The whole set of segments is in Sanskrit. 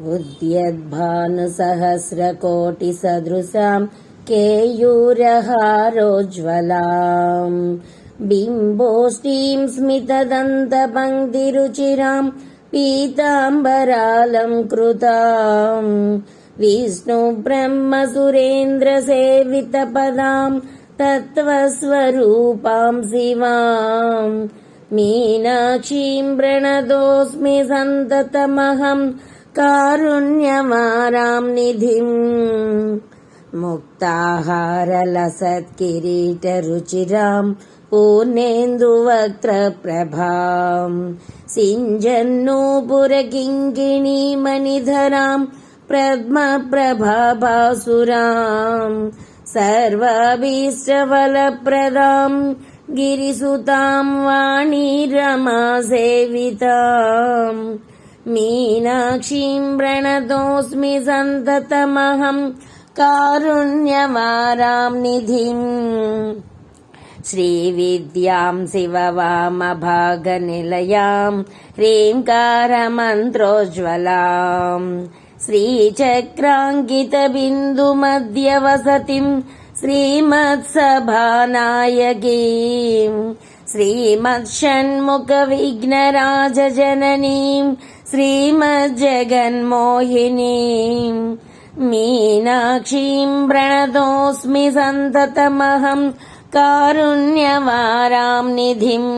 उद्यद्भानुसहस्रकोटिसदृशाम् केयूरहारोज्ज्वलाम्। बिम्बोष्टीम् स्मितदन्तपङ्क्तिरुचिराम् पीताम्बरालम् कृताम्। विष्णु ब्रह्मसुरेन्द्रसेवितपदाम् तत्त्वस्वरूपाम् शिवाम्। मीनाक्षीम् प्रणतोऽस्मि सन्ततमहम् कारुण्यमाराम् निधिम् मुक्ताहारलसत्किरीटरुचिराम् पूर्णेन्दुवक्त्रप्रभाम् सिञ्जन्नूपुरकिङ्किणीमणिधराम् प्रद्मप्रभासुराम् सर्वाभीष्टफलप्रदाम् गिरिसुताम् वाणी रमासेविताम् मीनाक्षीम् प्रणतोऽस्मि सन्ततमहम् कारुण्यमाराम् निधिम्। श्रीविद्याम् शिववामभागनिलयाम् ह्रीङ्कारमन्त्रोज्ज्वलाम्। श्रीचक्राङ्कितबिन्दुमध्यवसतिम् श्रीमत्सभानायकीम् श्रीमत्षण्मुखविघ्नराजजननीम् श्रीमज्जगन्मोहिनीम् मीनाक्षीम् प्रणतोऽस्मि सन्ततमहम् कारुण्यवाराम् निधिम्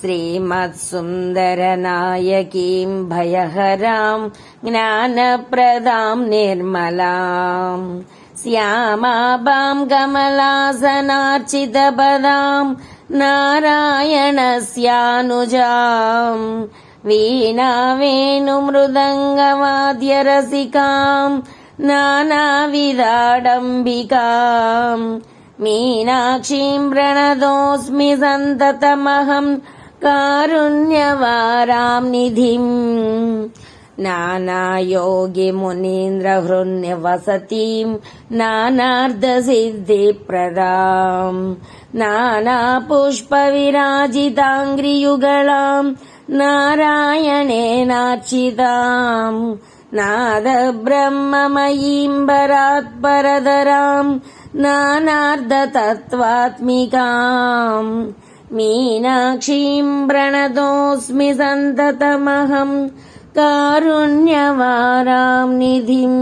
श्रीमत्सुन्दरनायकीम् भयहराम् ज्ञानप्रदाम् निर्मलाम् श्यामाबाम् कमलासनार्चितपदाम् नारायणस्यानुजाम् वीणावेणुमृदङ्गवाद्यरसिकाम् नानाविदाडम्बिकाम् मीनाक्षीम् प्रणतोऽस्मि सन्ततमहम् कारुण्यवाराम् निधिम् नानायोगिमुनीन्द्रहृन्यवसतीम् नानार्धसिद्धिप्रदाम् नानापुष्पविराजिताङ्घ्रियुगलाम् नारायणेनार्चिताम् नादब्रह्ममयीम् परात्परदराम् नानार्धतत्त्वात्मिकाम् मीनाक्षीम् प्रणतोऽस्मि सन्ततमहम् कारुण्यवाराम् निधिम्